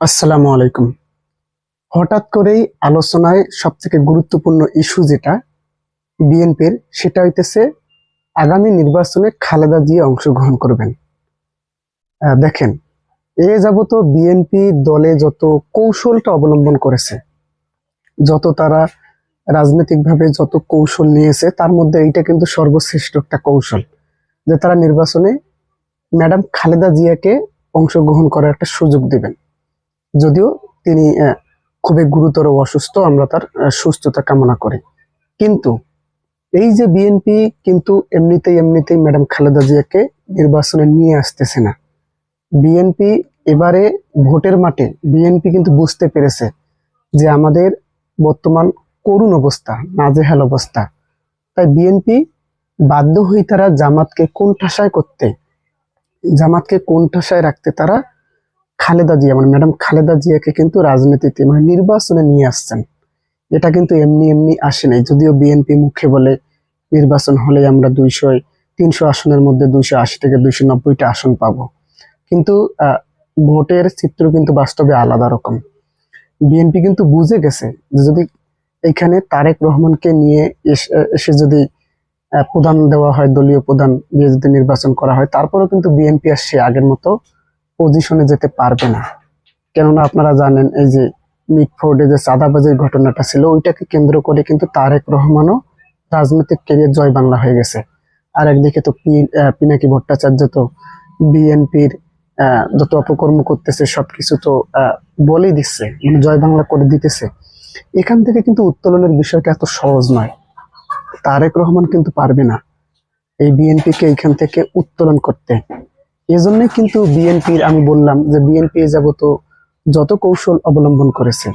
আসসালামু আলাইকুম। হঠাৎ করেই আলোচনায় সবথেকে গুরুত্বপূর্ণ ইস্যু যেটা বিএনপির, সেটা হইতেছে আগামী নির্বাচনে খালেদা জিয়া অংশগ্রহণ করবেন। দেখেন, এ যাবত বিএনপি দলে যত কৌশলটা অবলম্বন করেছে, যত তারা রাজনৈতিকভাবে যত কৌশল নিয়েছে, তার মধ্যে এইটা কিন্তু সর্বশ্রেষ্ঠ একটা কৌশল যে তারা নির্বাচনে ম্যাডাম খালেদা জিয়াকে অংশগ্রহণ করার একটা সুযোগ দিবেন। যদিও তিনি খুবই গুরুতর অসুস্থ, আমরা তার সুস্থতা কামনা করি। কিন্তু এই যে বিএনপি কিন্তু এমনিতেই এমনিতেই ম্যাডাম খালেদা জিয়াকে নির্বাচনে নিয়ে আসতেছে না। বিএনপি এবারে ভোটের মাঠে, বিএনপি কিন্তু বুঝতে পেরেছে যে আমাদের বর্তমান করুণ অবস্থা, নাজেহাল অবস্থা। তাই বিএনপি বাধ্য হয়ে তারা জামাতকে কোন ঠাসায় করতে, জামাতকে কোন ঠাসায় রাখতে তারা খালেদা জিয়া মানে ম্যাডাম খালেদা জিয়াকে কিন্তু রাজনীতিতে মানে নির্বাচনে নিয়ে আসছেন। এটা কিন্তু এমনি এমনি আসে নাই। যদিও বিএনপি মুখে বলে নির্বাচন হলে আমরা দুইশো তিনশো আসনের মধ্যে দুইশো আশি থেকে দুইশো নব্বইটা আসন পাবো। কিন্তু ভোটের চিত্র কিন্তু বাস্তবে আলাদা রকম। বিএনপি কিন্তু বুঝে গেছে যদি এখানে তারেক রহমানকে নিয়ে এস- যদি প্রধান দেওয়া হয়, দলীয় প্রধান দিয়ে যদি নির্বাচন করা হয়, তারপরেও কিন্তু বিএনপি আর সে আগের মতো পজিশনে যেতে পারবে না। কেননা আপনারা জানেন, এই যে মিটফোর্ডে যে চাঁদাবাজির ঘটনাটা ছিল, ওইটাকে কেন্দ্র করে কিন্তু তারেক রহমানও রাজনৈতিক ক্যারিয়ার জয় বাংলা হয়ে গেছে। আর একদিকে তো পিনাকি ভট্টাচার্য তো বিএনপির যত অপকর্ম করতেছে, সবকিছু তো বলেই দিচ্ছে মানে জয় বাংলা করে দিতেছে। এখান থেকে কিন্তু উত্তোলনের বিষয়টা এত সহজ নয়। তারেক রহমান কিন্তু পারবে না এই বিএনপিকে এইখান থেকে উত্তোলন করতে। এজন্যই কিন্তু বিএনপির, আমি বললাম যে বিএনপি যাবত যত কৌশল অবলম্বন করেছে,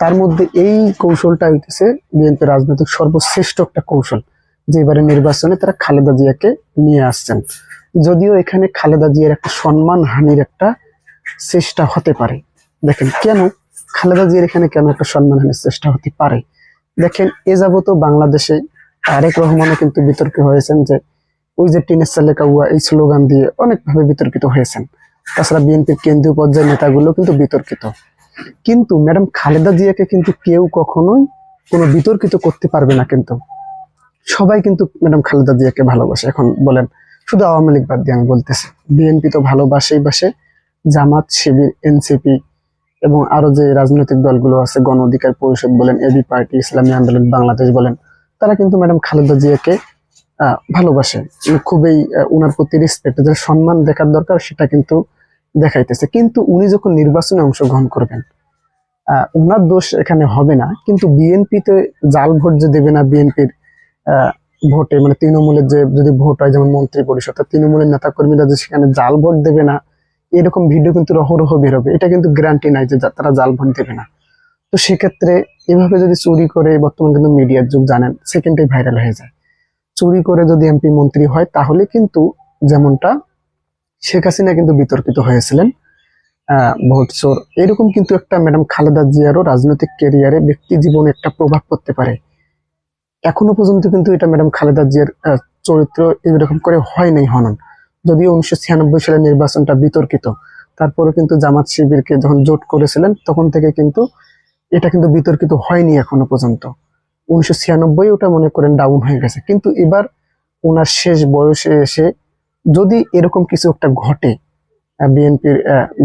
তার মধ্যে এই কৌশলটা হইতেছে বিএনপি রাজনৈতিক সর্বশ্রেষ্ঠ একটা কৌশল, যে এবারে নির্বাচনে তারা খালেদা জিয়াকে নিয়ে আসছেন। যদিও এখানে খালেদা জিয়ার একটা সম্মান হানির একটা চেষ্টা হতে পারে। দেখেন, কেন? খালেদা জিয়ার এখানে কেন একটা সম্মান হানির চেষ্টা হতে পারে? দেখেন, এ যাবত বাংলাদেশে তারেক রহমানও কিন্তু বিতর্ক হয়েছেন যে ওই যে টিনের চালে কাউয়া, এই স্লোগান দিয়ে অনেকভাবে বিতর্কিত হয়েছেন। তাছাড়া বিএনপির কেন্দ্রীয় পর্যায়ের নেতাগুলো কিন্তু বিতর্কিত। কিন্তু ম্যাডাম খালেদা জিয়াকে কিন্তু কেউ কখনোই কোনো বিতর্কিত করতে পারবে না কিন্তু। সবাই কিন্তু ম্যাডাম খালেদা জিয়াকে ভালোবাসে, এখন বলেন। শুধু আওয়ামী লীগ বাদ দিয়ে আমি বলতেছি, বিএনপি তো ভালোবাসেই বাসে। জামাত, শিবির, এনসিপি এবং আরও যে রাজনৈতিক দলগুলো আছে, গণ অধিকার পরিষদ বলেন, এবি পার্টি, ইসলামী আন্দোলন, বাংলাদেশ বলেন, তারা কিন্তু ম্যাডাম খালেদা জিয়াকে ভালোবাসে। খুবই উনার প্রতি রেসপেক্ট যে সম্মান দেখার দরকার সেটা কিন্তু দেখাইতেছে। কিন্তু উনি যখন নির্বাচনে অংশগ্রহণ করবেন উনার দোষ এখানে হবে না। কিন্তু বিএনপিতে জাল ভোট যে দেবে না বিএনপির ভোটে মানে তৃণমূলের যে, যদি ভোট হয়, যেমন মন্ত্রী পরিষদ তৃণমূলের নেতা কর্মীরা যে সেখানে জাল ভোট দেবে না, এরকম ভিডিও কিন্তু রহরহ বেরোবে এটা কিন্তু গ্যারান্টি নাই যে তারা জাল ভোট দেবে না। তো সেক্ষেত্রে এভাবে যদি চুরি করে, বর্তমান কিন্তু মিডিয়ার যুগ জানেন সেকেন্ডে ভাইরাল হয়ে যায়। চুরি করে যদি এমপি মন্ত্রী হয়, তাহলে কিন্তু যেমনটা শেখ হাসিনা কিন্তু বিতর্কিত হয়েছিলেন ভোট চোর এরকম কিন্তু একটা ম্যাডাম খালেদা জিয়ারও রাজনৈতিক ক্যারিয়ারে ব্যক্তি জীবনে একটা প্রভাব পড়তে পারে। এখনও পর্যন্ত কিন্তু এটা ম্যাডাম খালেদা জিয়ার চরিত্র এরকম করে হয় নাই হনন। যদিও উনিশশো ছিয়ানব্বই সালের নির্বাচনটা বিতর্কিত তারপরে কিন্তু জামাত শিবিরকে যখন জোট করেছিলেন, তখন থেকে কিন্তু এটা কিন্তু বিতর্কিত হয়নি এখনও পর্যন্ত। উনিশশো ছিয়ানব্বই ওটা মনে করেন ডাউন হয়ে গেছে। কিন্তু এবার ওনার শেষ বয়সে এসে যদি এরকম কিছু একটা ঘটে বিএনপির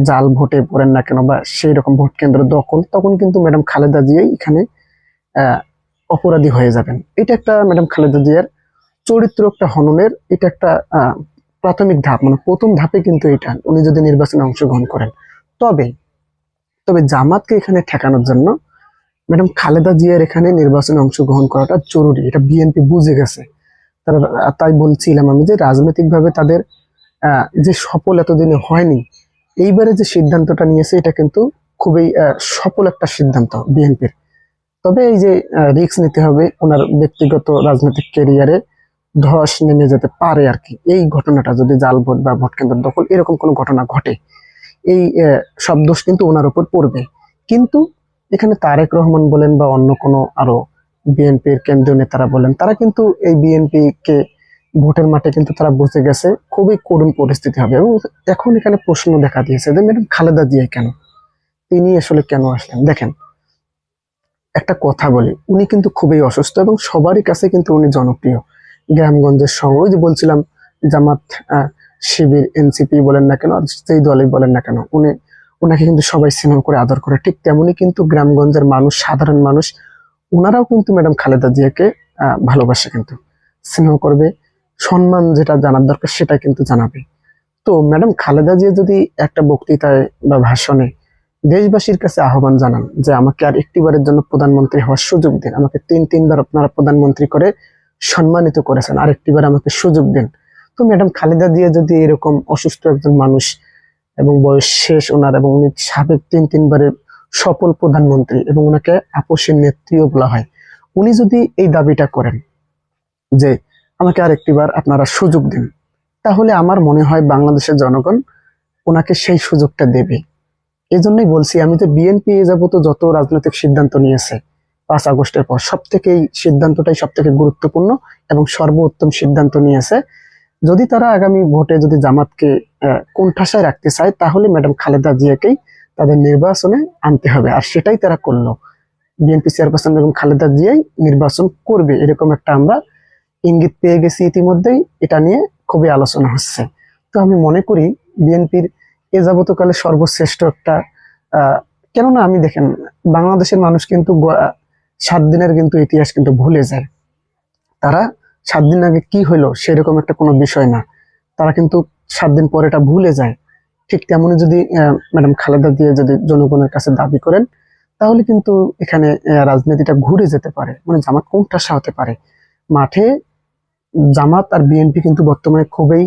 জাল ভোটে পড়েন না কেন বা সেই রকম ভোট কেন্দ্র দখল, তখন কিন্তু ম্যাডাম খালেদা জিয়াই এখানে অপরাধী হয়ে যাবেন। এটা একটা ম্যাডাম খালেদা জিয়ার চরিত্র একটা হননের, এটা একটা প্রাথমিক ধাপ মানে প্রথম ধাপে কিন্তু এটা, উনি যদি নির্বাচনে অংশগ্রহণ করেন। তবে তবে জামাতকে এখানে ঠেকানোর জন্য ম্যাডাম খালেদা জিয়ার এখানে নির্বাচনে অংশগ্রহণ করাটা জরুরি, এটা বিএনপি বুঝে গেছে। তারা, তাই বলছিলাম আমি যে রাজনৈতিকভাবে তাদের যে সফল এতদিনে হয়নি, এইবারে যে সিদ্ধান্তটা নিয়েছে, এটা কিন্তু খুবই সফল একটা সিদ্ধান্ত বিএনপির। তবে এই যে রিস্ক নিতে হবে, ওনার ব্যক্তিগত রাজনৈতিক ক্যারিয়ারে ধস নেমে যেতে পারে আর কি। এই ঘটনাটা যদি জাল ভোট বা ভোট কেন্দ্র দখল, এরকম কোনো ঘটনা ঘটে, এই সব দোষ কিন্তু ওনার উপর পড়বে। কিন্তু এখানে তারেক রহমান বলেন বা অন্য কোনো আরও বিএনপির কেন্দ্রীয় নেতারা বলেন, তারা কিন্তু এই বিএনপি কে ভোটের মাঠে কিন্তু তারা বুঝে গেছে, খুবই করুণ পরিস্থিতি হবে। এবং এখন এখানে প্রশ্ন দেখা দিয়েছে যে ম্যাডাম খালেদা জিয়া কেন? তিনি আসলে কেন আসলেন? দেখেন, একটা কথা বলি, উনি কিন্তু খুবই অসুস্থ এবং সবারই কাছে কিন্তু উনি জনপ্রিয়। গ্রামগঞ্জের সঙ্গে যে বলছিলাম জামাত শিবির, এনসিপি বলেন না কেন, আর দলই বলেন না কেন, উনি ওনাকে কিন্তু সবাই স্নেহ করে আদর করে। ঠিক তেমনি কিন্তু গ্রামগঞ্জের মানুষ, সাধারণ মানুষ, ওনারাও কিন্তু ম্যাডাম খালেদা জিয়াকে ভালোবাসে কিন্তু। স্নেহ করবে, সম্মান যেটা জানার দরকার সেটা কিন্তু জানাবে। তো ম্যাডাম খালেদা জিয়া যদি একটা বক্তৃতায় বা ভাষণে দেশবাসীর কাছে আহ্বান জানান যে আমাকে আর একটিবারের জন্য প্রধানমন্ত্রী হওয়ার সুযোগ দিন, আমাকে তিন, তিনবার আপনারা প্রধানমন্ত্রী করে সম্মানিত করেছেন আর একটিবার আমাকে সুযোগ দিন। তো ম্যাডাম খালেদা জিয়া যদি এরকম অসুস্থ একজন মানুষ এবং বয়স শেষ ওনার এবং উনি সাবেক তিন তিনবারের সফল প্রধানমন্ত্রী এবং ওনাকে আপোষের নেত্রীও বলা হয়। উনি যদি এই দাবিটা করেন যে আমাকে আর একটিবার আপনারা সুযোগ দিন, তাহলে আমার মনে হয় বাংলাদেশের জনগণ ওনাকে সেই সুযোগটা দেবে। এই জন্যই বলছি, আমি তো বিএনপি যাবত যত রাজনৈতিক সিদ্ধান্ত নিয়েছে, পাঁচ আগস্টের পর সব থেকে এই সিদ্ধান্তটাই সব থেকে গুরুত্বপূর্ণ এবং সর্বোত্তম সিদ্ধান্ত নিয়েছে। যদি তারা আগামী ভোটে যদি জামাতকে কোণঠাসায় রাখতে চায়, তাহলে ম্যাডাম খালেদা জিয়াকেই তাদের নির্বাচনে আনতে হবে। আর সেটাই তারা করল। বিএনপি চেয়ারপারসন বেগম খালেদা জিয়াই নির্বাচন করবে, এরকম একটা আমরা ইঙ্গিত পেয়ে গেছি ইতিমধ্যেই। এটা নিয়ে খুবই আলোচনা হচ্ছে। তো আমি মনে করি বিএনপির এ যাবতকালে সর্বশ্রেষ্ঠ একটা কেননা আমি দেখেন, বাংলাদেশের মানুষ কিন্তু সাত দিনের কিন্তু ইতিহাস কিন্তু ভুলে যায়। তারা সাত দিন আগে কি হইল সেরকম একটা কোনো বিষয় না। তারা কিন্তু সাত দিন পরে এটা ভুলে যায়। ঠিক তেমনি যদি ম্যাডাম খালেদা দিয়ে যদি জনগণের কাছে দাবি করেন, তাহলে কিন্তু এখানে রাজনীতিটা ঘুরে যেতে পারে। মানে জামাত কোনটাসা হতে পারে? মাঠে জামাত আর বিএনপি কিন্তু বর্তমানে খুবই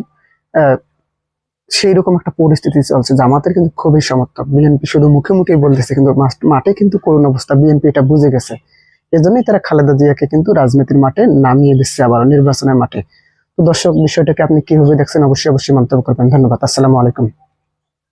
সেই রকম একটা পরিস্থিতি চলছে। জামাতের কিন্তু খুবই সমর্থক। বিএনপি শুধু মুখে মুখেই বলতেছে, কিন্তু মাঠে কিন্তু করুণ অবস্থা। বিএনপি এটা বুঝে গেছে। এজন্যই তারা খালেদা জিয়াকে কিন্তু রাজনীতির মাঠে নামিয়ে দিচ্ছে আবার নির্বাচনের মাঠে। তো দর্শক, বিষয়টাকে আপনি কীভাবে দেখছেন অবশ্যই অবশ্যই মন্তব্য করবেন। ধন্যবাদ। আসসালামু আলাইকুম।